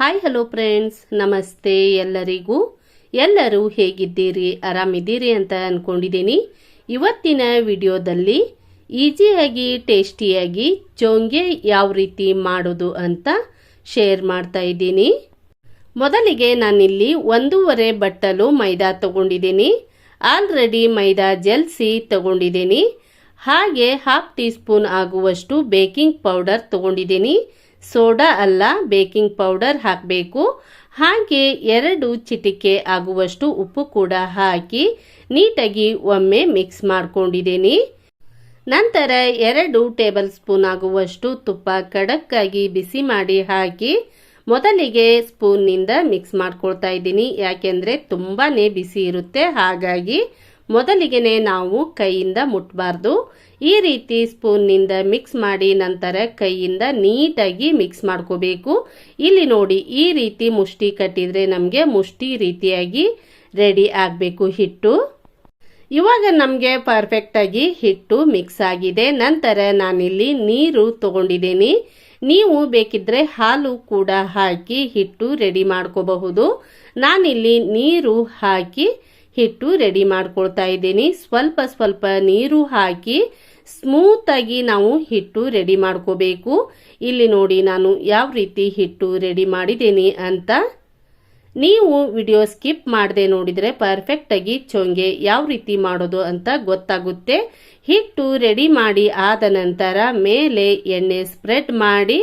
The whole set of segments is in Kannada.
ಹಾಯ್ ಹಲೋ ಫ್ರೆಂಡ್ಸ್ ನಮಸ್ತೆ ಎಲ್ಲರಿಗೂ. ಎಲ್ಲರೂ ಹೇಗಿದ್ದೀರಿ? ಆರಾಮಿದ್ದೀರಿ ಅಂತ ಅಂದ್ಕೊಂಡಿದ್ದೀನಿ ಇವತ್ತಿನ ವಿಡಿಯೋದಲ್ಲಿ ಈಸಿಯಾಗಿ, ಟೇಸ್ಟಿಯಾಗಿ ಚೋಂಗೆ ಯಾವ ರೀತಿ ಮಾಡೋದು ಅಂತ ಶೇರ್ ಮಾಡ್ತಾ ಇದ್ದೀನಿ. ಮೊದಲಿಗೆ ನಾನಿಲ್ಲಿ ಒಂದೂವರೆ ಬಟ್ಟಲು ಮೈದಾ ತಗೊಂಡಿದ್ದೀನಿ. ಆಲ್ರೆಡಿ ಮೈದಾ ಜಲ್ಸಿ ತಗೊಂಡಿದ್ದೀನಿ. ಹಾಗೆ ಹಾಫ್ ಟೀ ಸ್ಪೂನ್ ಆಗುವಷ್ಟು ಬೇಕಿಂಗ್ ಪೌಡರ್ ತಗೊಂಡಿದ್ದೀನಿ. ಸೋಡಾ ಅಲ್ಲ, ಬೇಕಿಂಗ್ ಪೌಡರ್ ಹಾಕಬೇಕು. ಹಾಗೆ ಎರಡು ಚಿಟಿಕೆ ಆಗುವಷ್ಟು ಉಪ್ಪು ಕೂಡ ಹಾಕಿ ನೀಟಾಗಿ ಒಮ್ಮೆ ಮಿಕ್ಸ್ ಮಾಡ್ಕೊಂಡಿದ್ದೀನಿ. ನಂತರ ಎರಡು ಟೇಬಲ್ ಸ್ಪೂನ್ ಆಗುವಷ್ಟು ತುಪ್ಪ ಖಡಕ್ಕಾಗಿ ಬಿಸಿ ಮಾಡಿ ಹಾಕಿ ಮೊದಲಿಗೆ ಸ್ಪೂನ್ನಿಂದ ಮಿಕ್ಸ್ ಮಾಡ್ಕೊಳ್ತಾ ಇದ್ದೀನಿ. ಯಾಕೆಂದರೆ ತುಂಬಾ ಬಿಸಿ ಇರುತ್ತೆ. ಹಾಗಾಗಿ ಮೊದಲಿಗೆನೆ ನಾವು ಕೈಯಿಂದ ಮುಟ್ಟಬಾರ್ದು ಈ ರೀತಿ ಸ್ಪೂನ್ನಿಂದ ಮಿಕ್ಸ್ ಮಾಡಿ ನಂತರ ಕೈಯಿಂದ ನೀಟಾಗಿ ಮಿಕ್ಸ್ ಮಾಡ್ಕೋಬೇಕು. ಇಲ್ಲಿ ನೋಡಿ, ಈ ರೀತಿ ಮುಷ್ಟಿ ಕಟ್ಟಿದರೆ ನಮಗೆ ಮುಷ್ಟಿ ರೀತಿಯಾಗಿ ರೆಡಿ ಆಗಬೇಕು ಹಿಟ್ಟು. ಇವಾಗ ನಮಗೆ ಪರ್ಫೆಕ್ಟಾಗಿ ಹಿಟ್ಟು ಮಿಕ್ಸ್ ಆಗಿದೆ. ನಂತರ ನಾನಿಲ್ಲಿ ನೀರು ತಗೊಂಡಿದ್ದೀನಿ. ನೀವು ಬೇಕಿದ್ರೆ ಹಾಲು ಕೂಡ ಹಾಕಿ ಹಿಟ್ಟು ರೆಡಿ ಮಾಡ್ಕೋಬಹುದು. ನಾನಿಲ್ಲಿ ನೀರು ಹಾಕಿ ಹಿಟ್ಟು ರೆಡಿ ಮಾಡ್ಕೊಳ್ತಾ ಇದ್ದೀನಿ. ಸ್ವಲ್ಪ ಸ್ವಲ್ಪ ನೀರು ಹಾಕಿ ಸ್ಮೂತಾಗಿ ನಾವು ಹಿಟ್ಟು ರೆಡಿ ಮಾಡ್ಕೋಬೇಕು. ಇಲ್ಲಿ ನೋಡಿ ನಾನು ಯಾವ ರೀತಿ ಹಿಟ್ಟು ರೆಡಿ ಮಾಡಿದ್ದೀನಿ ಅಂತ. ನೀವು ವಿಡಿಯೋ ಸ್ಕಿಪ್ ಮಾಡದೆ ನೋಡಿದರೆ ಪರ್ಫೆಕ್ಟಾಗಿ ಚೊಂಗೆ ಯಾವ ರೀತಿ ಮಾಡೋದು ಅಂತ ಗೊತ್ತಾಗುತ್ತೆ. ಹಿಟ್ಟು ರೆಡಿ ಮಾಡಿ ಆದ ನಂತರ ಮೇಲೆ ಎಣ್ಣೆ ಸ್ಪ್ರೆಡ್ ಮಾಡಿ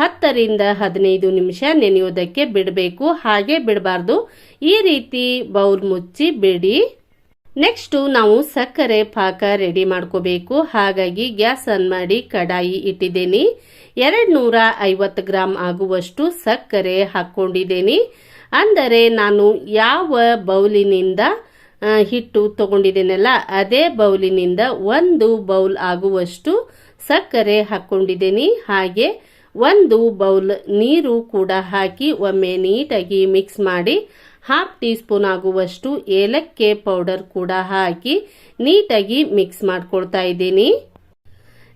ಹತ್ತರಿಂದ ಹದಿನೈದು ನಿಮಿಷ ನೆನೆಯೋದಕ್ಕೆ ಬಿಡಬೇಕು, ಹಾಗೆ ಬಿಡಬಾರ್ದು. ಈ ರೀತಿ ಬೌಲ್ ಮುಚ್ಚಿ ಬಿಡಿ. ನೆಕ್ಸ್ಟು ನಾವು ಸಕ್ಕರೆ ಪಾಕ ರೆಡಿ ಮಾಡ್ಕೋಬೇಕು. ಹಾಗಾಗಿ ಗ್ಯಾಸ್ ಆನ್ ಮಾಡಿ ಕಡಾಯಿ ಇಟ್ಟಿದ್ದೀನಿ. ಎರಡು ನೂರ ಐವತ್ತು ಗ್ರಾಮ್ ಆಗುವಷ್ಟು ಸಕ್ಕರೆ ಹಾಕ್ಕೊಂಡಿದ್ದೀನಿ. ಅಂದರೆ ನಾನು ಯಾವ ಬೌಲಿನಿಂದ ಹಿಟ್ಟು ತಗೊಂಡಿದ್ದೇನಲ್ಲ, ಅದೇ ಬೌಲಿನಿಂದ ಒಂದು ಬೌಲ್ ಆಗುವಷ್ಟು ಸಕ್ಕರೆ ಹಾಕ್ಕೊಂಡಿದ್ದೀನಿ. ಹಾಗೆ ಒಂದು ಬೌಲ್ ನೀರು ಕೂಡ ಹಾಕಿ ಒಮ್ಮೆ ನೀಟಾಗಿ ಮಿಕ್ಸ್ ಮಾಡಿ ಹಾಫ್ ಟೀ ಸ್ಪೂನ್ ಆಗುವಷ್ಟು ಏಲಕ್ಕಿ ಪೌಡರ್ ಕೂಡ ಹಾಕಿ ನೀಟಾಗಿ ಮಿಕ್ಸ್ ಮಾಡ್ಕೊಳ್ತಾ ಇದ್ದೀನಿ.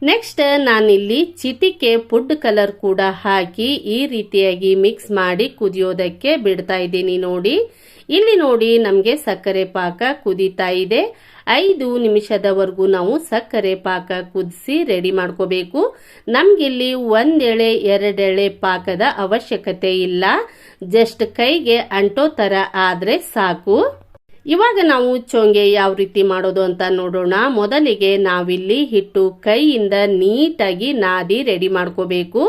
ನೆಕ್ಸ್ಟ್ ನಾನಿಲ್ಲಿ ಚಿಟಿಕೆ ಫುಡ್ ಕಲರ್ ಕೂಡ ಹಾಕಿ ಈ ರೀತಿಯಾಗಿ ಮಿಕ್ಸ್ ಮಾಡಿ ಕುದಿಯೋದಕ್ಕೆ ಬಿಡ್ತಾ ಇದ್ದೀನಿ ನೋಡಿ. ಇಲ್ಲಿ ನೋಡಿ ನಮಗೆ ಸಕ್ಕರೆ ಪಾಕ ಕುದೀತಾ ಇದೆ. ಐದು ನಿಮಿಷದವರೆಗೂ ನಾವು ಸಕ್ಕರೆ ಪಾಕ ಕುದಿಸಿ ರೆಡಿ ಮಾಡ್ಕೋಬೇಕು. ನಮಗಿಲ್ಲಿ ಒಂದೆಳೆ, ಎರಡೆಳೆ ಪಾಕದ ಅವಶ್ಯಕತೆ ಇಲ್ಲ. ಜಸ್ಟ್ ಕೈಗೆ ಅಂಟೋ ಥರ ಆದರೆ ಸಾಕು. ಇವಾಗ ನಾವು ಚೊಂಗೆ ಯಾವ ರೀತಿ ಮಾಡೋದು ಅಂತ ನೋಡೋಣ. ಮೊದಲಿಗೆ ನಾವಿಲ್ಲಿ ಹಿಟ್ಟು ಕೈಯಿಂದ ನೀಟಾಗಿ ನಾದಿ ರೆಡಿ ಮಾಡ್ಕೋಬೇಕು.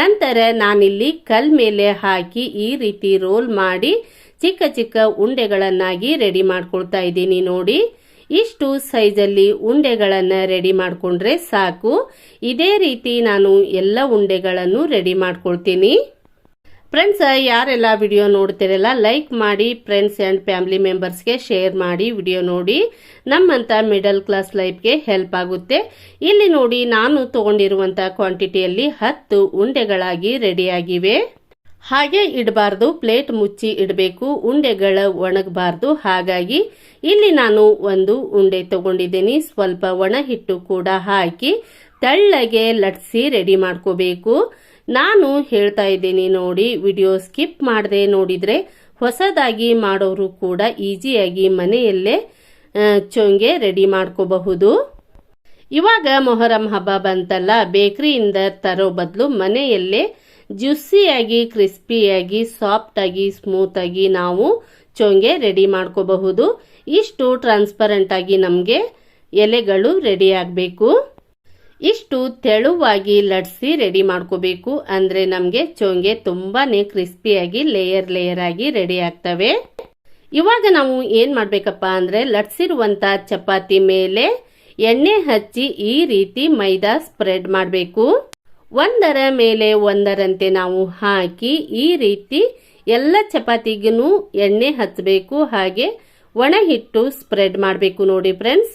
ನಂತರ ನಾನಿಲ್ಲಿ ಕಲ್ ಮೇಲೆ ಹಾಕಿ ಈ ರೀತಿ ರೋಲ್ ಮಾಡಿ ಚಿಕ್ಕ ಚಿಕ್ಕ ಉಂಡೆಗಳನ್ನಾಗಿ ರೆಡಿ ಮಾಡ್ಕೊಳ್ತಾ ಇದ್ದೀನಿ ನೋಡಿ. ಇಷ್ಟು ಸೈಜಲ್ಲಿ ಉಂಡೆಗಳನ್ನು ರೆಡಿ ಮಾಡಿಕೊಂಡ್ರೆ ಸಾಕು. ಇದೇ ರೀತಿ ನಾನು ಎಲ್ಲ ಉಂಡೆಗಳನ್ನು ರೆಡಿ ಮಾಡ್ಕೊಳ್ತೀನಿ. ಫ್ರೆಂಡ್ಸ್ ಯಾರೆಲ್ಲ ವಿಡಿಯೋ ನೋಡ್ತಿರಲ್ಲ ಲೈಕ್ ಮಾಡಿ ಫ್ರೆಂಡ್ಸ್ ಆ್ಯಂಡ್ ಫ್ಯಾಮಿಲಿ ಮೆಂಬರ್ಸ್ಗೆ ಶೇರ್ ಮಾಡಿ ವಿಡಿಯೋ ನೋಡಿ. ನಮ್ಮಂಥ ಮಿಡಲ್ ಕ್ಲಾಸ್ ಲೈಫ್ಗೆ ಹೆಲ್ಪ್ ಆಗುತ್ತೆ. ಇಲ್ಲಿ ನೋಡಿ, ನಾನು ತೊಗೊಂಡಿರುವಂಥ ಕ್ವಾಂಟಿಟಿಯಲ್ಲಿ ಹತ್ತು ಉಂಡೆಗಳಾಗಿ ರೆಡಿಯಾಗಿವೆ ಹಾಗೆ ಇಡಬಾರ್ದು ಪ್ಲೇಟ್ ಮುಚ್ಚಿ ಇಡಬೇಕು, ಉಂಡೆಗಳ ಒಣಗಬಾರ್ದು. ಹಾಗಾಗಿ ಇಲ್ಲಿ ನಾನು ಒಂದು ಉಂಡೆ ತಗೊಂಡಿದ್ದೀನಿ. ಸ್ವಲ್ಪ ಒಣ ಹಿಟ್ಟು ಕೂಡ ಹಾಕಿ ತೆಳ್ಳಗೆ ಲಟ್ಸಿ ರೆಡಿ ಮಾಡ್ಕೋಬೇಕು. ನಾನು ಹೇಳ್ತಾ ಇದ್ದೀನಿ ನೋಡಿ, ವಿಡಿಯೋ ಸ್ಕಿಪ್ ಮಾಡದೆ ನೋಡಿದರೆ ಹೊಸದಾಗಿ ಮಾಡೋರು ಕೂಡ ಈಸಿಯಾಗಿ ಮನೆಯಲ್ಲೇ ಚೊಂಗೆ ರೆಡಿ ಮಾಡ್ಕೋಬಹುದು. ಇವಾಗ ಮೊಹರಂ ಹಬ್ಬ ಬಂತಲ್ಲ, ಬೇಕ್ರಿಯಿಂದ ತರೋ ಬದಲು ಮನೆಯಲ್ಲೇ ಜ್ಯೂಸಿಯಾಗಿ, ಕ್ರಿಸ್ಪಿಯಾಗಿ, ಸಾಫ್ಟಾಗಿ, ಸ್ಮೂತಾಗಿ ನಾವು ಚೊಂಗೆ ರೆಡಿ ಮಾಡ್ಕೋಬಹುದು. ಇಷ್ಟು ಟ್ರಾನ್ಸ್ಪರೆಂಟ್ ಆಗಿ ನಮಗೆ ಎಲೆಗಳು ರೆಡಿ ಆಗಬೇಕು. ಇಷ್ಟು ತೆಳುವಾಗಿ ಲಟ್ಸಿ ರೆಡಿ ಮಾಡ್ಕೋಬೇಕು. ಅಂದರೆ ನಮಗೆ ಚೋಂಗೆ ತುಂಬಾ ಕ್ರಿಸ್ಪಿಯಾಗಿ, ಲೇಯರ್ ಲೇಯರ್ ಆಗಿ ರೆಡಿ ಆಗ್ತವೆ. ಇವಾಗ ನಾವು ಏನು ಮಾಡಬೇಕಪ್ಪ ಅಂದರೆ ಲಟ್ಸಿರುವಂಥ ಚಪಾತಿ ಮೇಲೆ ಎಣ್ಣೆ ಹಚ್ಚಿ ಈ ರೀತಿ ಮೈದಾ ಸ್ಪ್ರೆಡ್ ಮಾಡಬೇಕು. ಒಂದರ ಮೇಲೆ ಒಂದರಂತೆ ನಾವು ಹಾಕಿ ಈ ರೀತಿ ಎಲ್ಲ ಚಪಾತಿಗೂ ಎಣ್ಣೆ ಹಚ್ಚಬೇಕು. ಹಾಗೆ ಒಣ ಹಿಟ್ಟು ಸ್ಪ್ರೆಡ್ ಮಾಡಬೇಕು ನೋಡಿ ಫ್ರೆಂಡ್ಸ್.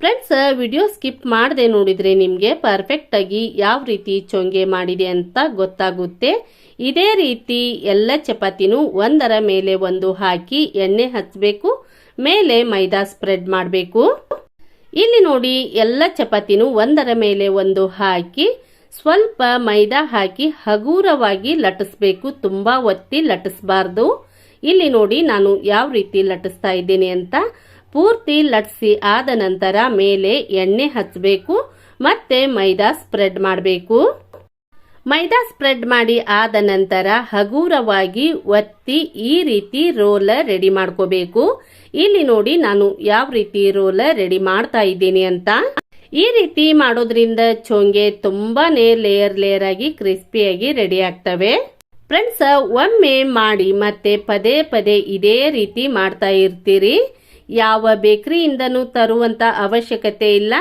ಫ್ರೆಂಡ್ಸ್ ವಿಡಿಯೋ ಸ್ಕಿಪ್ ಮಾಡದೆ ನೋಡಿದರೆ ನಿಮಗೆ ಪರ್ಫೆಕ್ಟಾಗಿ ಯಾವ ರೀತಿ ಚೊಂಗೆ ಮಾಡಿದೆ ಅಂತ ಗೊತ್ತಾಗುತ್ತೆ. ಇದೇ ರೀತಿ ಎಲ್ಲ ಚಪಾತಿನೂ ಒಂದರ ಮೇಲೆ ಒಂದು ಹಾಕಿ ಎಣ್ಣೆ ಹಚ್ಚಬೇಕು ಮೇಲೆ ಮೈದಾ ಸ್ಪ್ರೆಡ್ ಮಾಡಬೇಕು. ಇಲ್ಲಿ ನೋಡಿ ಎಲ್ಲ ಚಪಾತಿನೂ ಒಂದರ ಮೇಲೆ ಒಂದು ಹಾಕಿ ಸ್ವಲ್ಪ ಮೈದಾ ಹಾಕಿ ಹಗೂರವಾಗಿ ಲಟಿಸ್ಬೇಕು ತುಂಬ ಒತ್ತಿ ಲಟ್ಟಿಸ್ಬಾರ್ದು. ಇಲ್ಲಿ ನೋಡಿ ನಾನು ಯಾವ ರೀತಿ ಲಟಿಸ್ತಾ ಇದ್ದೀನಿ ಅಂತ ಪೂರ್ತಿ ಲಟ್ಸಿ ಆದ ನಂತರ ಮೇಲೆ ಎಣ್ಣೆ ಹಚ್ಚಬೇಕು ಮತ್ತೆ ಮೈದಾ ಸ್ಪ್ರೆಡ್ ಮಾಡಬೇಕು. ಮೈದಾ ಸ್ಪ್ರೆಡ್ ಮಾಡಿ ಆದ ನಂತರ ಹಗೂರವಾಗಿ ಒತ್ತಿ ಈ ರೀತಿ ರೋಲ್ ರೆಡಿ ಮಾಡ್ಕೋಬೇಕು. ಇಲ್ಲಿ ನೋಡಿ ನಾನು ಯಾವ ರೀತಿ ರೋಲ್ ರೆಡಿ ಮಾಡ್ತಾ ಇದ್ದೀನಿ ಅಂತ. ಈ ರೀತಿ ಮಾಡೋದ್ರಿಂದ ಚೋಂಗೆ ತುಂಬಾನೇ ಲೇಯರ್ ಲೇಯರ್ ಆಗಿ ಕ್ರಿಸ್ಪಿಯಾಗಿ ರೆಡಿ ಆಗ್ತವೆ. ಫ್ರೆಂಡ್ಸ್, ಒಮ್ಮೆ ಮಾಡಿ ಮತ್ತೆ ಪದೇ ಪದೇ ಇದೇ ರೀತಿ ಮಾಡ್ತಾ ಇರ್ತೀರಿ. ಯಾವ ಬೇಕರಿಯಿಂದನೂ ತರುವಂತ ಅವಶ್ಯಕತೆ ಇಲ್ಲ.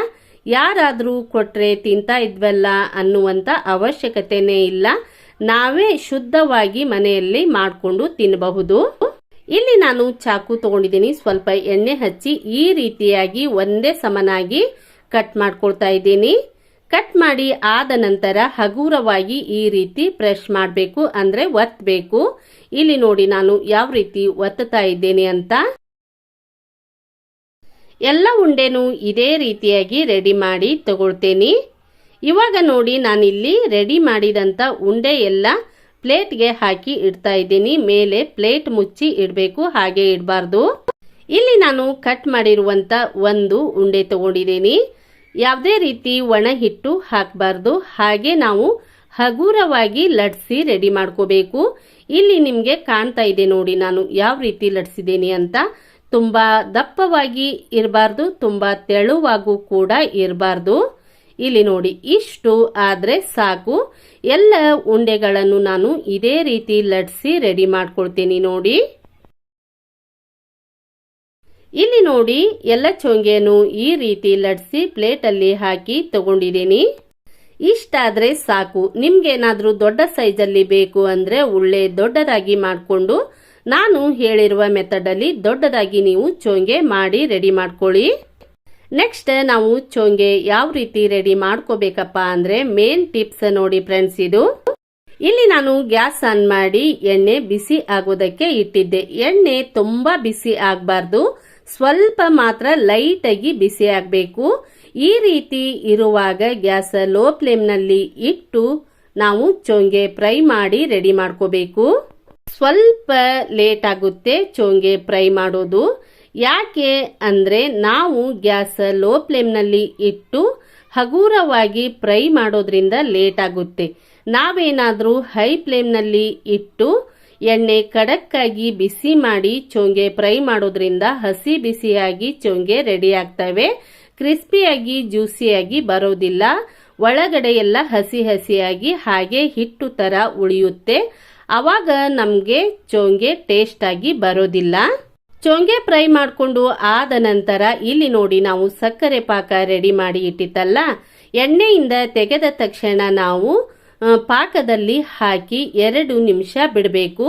ಯಾರಾದರೂ ಕೊಟ್ಟರೆ ತಿಂತಾ ಇದ್ವಲ್ಲ ಅನ್ನುವಂಥ ಅವಶ್ಯಕತೆನೇ ಇಲ್ಲ. ನಾವೇ ಶುದ್ಧವಾಗಿ ಮನೆಯಲ್ಲಿ ಮಾಡಿಕೊಂಡು ತಿನ್ನಬಹುದು ಇಲ್ಲಿ ನಾನು ಚಾಕು ತಗೊಂಡಿದ್ದೀನಿ. ಸ್ವಲ್ಪ ಎಣ್ಣೆ ಹಚ್ಚಿ ಈ ರೀತಿಯಾಗಿ ಒಂದೇ ಸಮನಾಗಿ ಕಟ್ ಮಾಡ್ಕೊಳ್ತಾ ಇದ್ದೀನಿ. ಕಟ್ ಮಾಡಿ ಆದ ನಂತರ ಹಗುರವಾಗಿ ಈ ರೀತಿ ಪ್ರೆಶ್ ಮಾಡಬೇಕು ಅಂದ್ರೆ ಒತ್ತಬೇಕು ಇಲ್ಲಿ ನೋಡಿ ನಾನು ಯಾವ ರೀತಿ ಒತ್ತುತ್ತಾ ಇದ್ದೇನೆ ಅಂತ. ಎಲ್ಲ ಉಂಡೆನೂ ಇದೇ ರೀತಿಯಾಗಿ ರೆಡಿ ಮಾಡಿ ತಗೊಳ್ತೇನೆ. ಇವಾಗ ನೋಡಿ ನಾನಿಲ್ಲಿ ರೆಡಿ ಮಾಡಿದಂಥ ಉಂಡೆ ಎಲ್ಲ ಪ್ಲೇಟ್ಗೆ ಹಾಕಿ ಇಡ್ತಾ ಇದ್ದೀನಿ. ಮೇಲೆ ಪ್ಲೇಟ್ ಮುಚ್ಚಿ ಇಡಬೇಕು, ಹಾಗೆ ಇಡಬಾರ್ದು. ಇಲ್ಲಿ ನಾನು ಕಟ್ ಮಾಡಿರುವಂಥ ಒಂದು ಉಂಡೆ ತಗೊಂಡಿದ್ದೀನಿ. ಯಾವುದೇ ರೀತಿ ಒಣ ಹಿಟ್ಟು ಹಾಕಬಾರ್ದು. ಹಾಗೆ ನಾವು ಹಗುರವಾಗಿ ಲಟ್ಸಿ ರೆಡಿ ಮಾಡ್ಕೋಬೇಕು. ಇಲ್ಲಿ ನಿಮಗೆ ಕಾಣ್ತಾ ಇದೆ ನೋಡಿ ನಾನು ಯಾವ ರೀತಿ ಲಟ್ಸಿದ್ದೀನಿ ಅಂತ. ತುಂಬಾ ದಪ್ಪವಾಗಿ ಇರಬಾರ್ದು, ತುಂಬ ತೆಳುವಾಗೂ ಕೂಡ ಇರಬಾರ್ದು. ಇಲ್ಲಿ ನೋಡಿ, ಇಷ್ಟು ಆದರೆ ಸಾಕು. ಎಲ್ಲ ಉಂಡೆಗಳನ್ನು ನಾನು ಇದೇ ರೀತಿ ಲಟ್ಸಿ ರೆಡಿ ಮಾಡ್ಕೊಳ್ತೀನಿ ನೋಡಿ. ಇಲ್ಲಿ ನೋಡಿ, ಎಲ್ಲ ಚೊಂಗೆಯನ್ನು ಈ ರೀತಿ ಲಟ್ಸಿ ಪ್ಲೇಟಲ್ಲಿ ಹಾಕಿ ತಗೊಂಡಿದ್ದೀನಿ. ಇಷ್ಟಾದರೆ ಸಾಕು. ನಿಮ್ಗೇನಾದ್ರೂ ದೊಡ್ಡ ಸೈಜಲ್ಲಿ ಬೇಕು ಅಂದರೆ ಉಳ್ಳೆ ದೊಡ್ಡದಾಗಿ ಮಾಡಿಕೊಂಡು ನಾನು ಹೇಳಿರುವ ಮೆಥಡಲ್ಲಿ ದೊಡ್ಡದಾಗಿ ನೀವು ಚೋಂಗೆ ಮಾಡಿ ರೆಡಿ ಮಾಡ್ಕೊಳ್ಳಿ. ನೆಕ್ಸ್ಟ್ ನಾವು ಚೋಂಗೆ ಯಾವ ರೀತಿ ರೆಡಿ ಮಾಡ್ಕೋಬೇಕಪ್ಪ ಅಂದ್ರೆ ಮೇನ್ ಟಿಪ್ಸ್ ನೋಡಿ ಫ್ರೆಂಡ್ಸ್ ಇದು. ಇಲ್ಲಿ ನಾನು ಗ್ಯಾಸ್ ಆನ್ ಮಾಡಿ ಎಣ್ಣೆ ಬಿಸಿ ಆಗೋದಕ್ಕೆ ಇಟ್ಟಿದ್ದೆ. ಎಣ್ಣೆ ತುಂಬಾ ಬಿಸಿ ಆಗಬಾರ್ದು. ಸ್ವಲ್ಪ ಮಾತ್ರ ಲೈಟ್ ಆಗಿ ಬಿಸಿ ಆಗಬೇಕು. ಈ ರೀತಿ ಇರುವಾಗ ಗ್ಯಾಸ್ ಲೋ ಫ್ಲೇಮ್ನಲ್ಲಿ ಇಟ್ಟು ನಾವು ಚೋಂಗೆ ಫ್ರೈ ಮಾಡಿ ರೆಡಿ ಮಾಡ್ಕೋಬೇಕು. ಸ್ವಲ್ಪ ಲೇಟ್ ಆಗುತ್ತೆ ಚೋಂಗೆ ಫ್ರೈ ಮಾಡೋದು. ಯಾಕೆ ಅಂದರೆ ನಾವು ಗ್ಯಾಸ್ ಲೋ ಫ್ಲೇಮ್ನಲ್ಲಿ ಇಟ್ಟು ಹಗೂರವಾಗಿ ಫ್ರೈ ಮಾಡೋದ್ರಿಂದ ಲೇಟ್ ಆಗುತ್ತೆ. ನಾವೇನಾದರೂ ಹೈ ಫ್ಲೇಮ್ನಲ್ಲಿ ಇಟ್ಟು ಎಣ್ಣೆ ಕಡಕ್ಕಾಗಿ ಬಿಸಿ ಮಾಡಿ ಚೋಂಗೆ ಫ್ರೈ ಮಾಡೋದ್ರಿಂದ ಹಸಿ ಬಿಸಿಯಾಗಿ ಚೋಂಗೆ ರೆಡಿ ಆಗ್ತವೆ. ಕ್ರಿಸ್ಪಿಯಾಗಿ ಜ್ಯೂಸಿಯಾಗಿ ಬರೋದಿಲ್ಲ. ಒಳಗಡೆ ಎಲ್ಲ ಹಸಿ ಹಸಿಯಾಗಿ ಹಾಗೆ ಹಿಟ್ಟು ತರ ಉಳಿಯುತ್ತೆ. ಅವಾಗ ನಮಗೆ ಚೋಂಗೆ ಟೇಸ್ಟ್ ಆಗಿ ಬರೋದಿಲ್ಲ. ಚೋಂಗೆ ಫ್ರೈ ಮಾಡಿಕೊಂಡು ಆದ ನಂತರ ಇಲ್ಲಿ ನೋಡಿ ನಾವು ಸಕ್ಕರೆ ಪಾಕ ರೆಡಿ ಮಾಡಿ ಇಟ್ಟಿತ್ತಲ್ಲ. ಎಣ್ಣೆಯಿಂದ ತೆಗೆದ ತಕ್ಷಣ ನಾವು ಪಾಕದಲ್ಲಿ ಹಾಕಿ ಎರಡು ನಿಮಿಷ ಬಿಡಬೇಕು.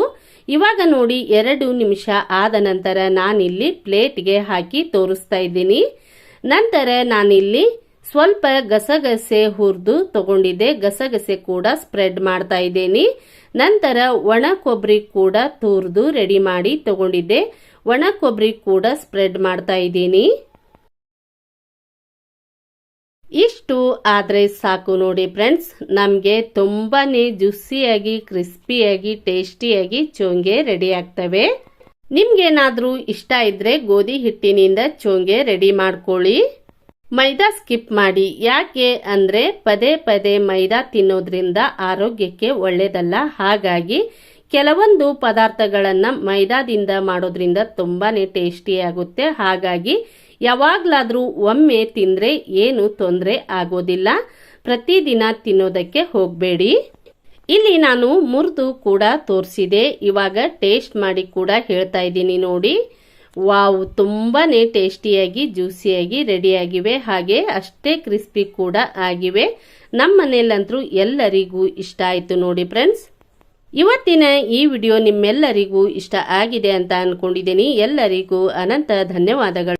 ಇವಾಗ ನೋಡಿ ಎರಡು ನಿಮಿಷ ಆದ ನಂತರ ನಾನಿಲ್ಲಿ ಪ್ಲೇಟ್ಗೆ ಹಾಕಿ ತೋರಿಸ್ತಾ ಇದ್ದೀನಿ. ನಂತರ ನಾನಿಲ್ಲಿ ಸ್ವಲ್ಪ ಗಸಗಸೆ ಹುರಿದು ತಗೊಂಡಿದ್ದೆ. ಗಸಗಸೆ ಕೂಡ ಸ್ಪ್ರೆಡ್ ಮಾಡ್ತಾ ಇದ್ದೀನಿ. ನಂತರ ಒಣ ಕೊಬ್ಬರಿ ಕೂಡ ತುರಿದು ರೆಡಿ ಮಾಡಿ ತಗೊಂಡಿದ್ದೆ. ಒಣ ಕೊಬ್ಬರಿ ಕೂಡ ಸ್ಪ್ರೆಡ್ ಮಾಡ್ತಾ ಇದ್ದೀನಿ. ಇಷ್ಟು ಆದರೆ ಸಾಕು ನೋಡಿ ಫ್ರೆಂಡ್ಸ್ ನಮಗೆ ತುಂಬಾ ಜ್ಯೂಸಿಯಾಗಿ, ಕ್ರಿಸ್ಪಿಯಾಗಿ, ಟೇಸ್ಟಿಯಾಗಿ ಚೋಂಗೆ ರೆಡಿ ಆಗ್ತವೆ. ನಿಮ್ಗೇನಾದರೂ ಇಷ್ಟ ಇದ್ರೆ ಗೋಧಿ ಹಿಟ್ಟಿನಿಂದ ಚೋಂಗೆ ರೆಡಿ ಮಾಡ್ಕೊಳ್ಳಿ. ಮೈದಾ ಸ್ಕಿಪ್ ಮಾಡಿ. ಯಾಕೆ ಅಂದ್ರೆ ಪದೇ ಪದೇ ಮೈದಾ ತಿನ್ನೋದ್ರಿಂದ ಆರೋಗ್ಯಕ್ಕೆ ಒಳ್ಳೆಯದಲ್ಲ ಹಾಗಾಗಿ ಕೆಲವೊಂದು ಪದಾರ್ಥಗಳನ್ನ ಮೈದಾದಿಂದ ಮಾಡೋದ್ರಿಂದ ತುಂಬಾ ಟೇಸ್ಟಿ ಆಗುತ್ತೆ. ಹಾಗಾಗಿ ಯಾವಾಗಲಾದರೂ ಒಮ್ಮೆ ತಿಂದ್ರೆ ಏನು ತೊಂದರೆ ಆಗೋದಿಲ್ಲ. ಪ್ರತಿದಿನ ತಿನ್ನೋದಕ್ಕೆ ಹೋಗಬೇಡಿ. ಇಲ್ಲಿ ನಾನು ಮುರಿದು ಕೂಡ ತೋರಿಸಿದೆ. ಇವಾಗ ಟೇಸ್ಟ್ ಮಾಡಿ ಕೂಡ ಹೇಳ್ತಾ ಇದ್ದೀನಿ ನೋಡಿ. ವಾವ್, ತುಂಬಾನೇ ಟೇಸ್ಟಿಯಾಗಿ, ಜ್ಯೂಸಿಯಾಗಿ, ರೆಡಿಯಾಗಿವೆ. ಹಾಗೆ ಅಷ್ಟೇ ಕ್ರಿಸ್ಪಿ ಕೂಡ ಆಗಿವೆ. ನಮ್ಮ ಮನೆಯಲ್ಲಂತರೂ ಎಲ್ಲರಿಗೂ ಇಷ್ಟ ಆಯ್ತು ನೋಡಿ ಫ್ರೆಂಡ್ಸ್. ಇವತ್ತಿನ ಈ ವಿಡಿಯೋ ನಿಮ್ಮೆಲ್ಲರಿಗೂ ಇಷ್ಟ ಆಗಿದೆ ಅಂತ ಅನ್ಕೊಂಡಿದ್ದೀನಿ. ಎಲ್ಲರಿಗೂ ಅನಂತ ಧನ್ಯವಾದಗಳು.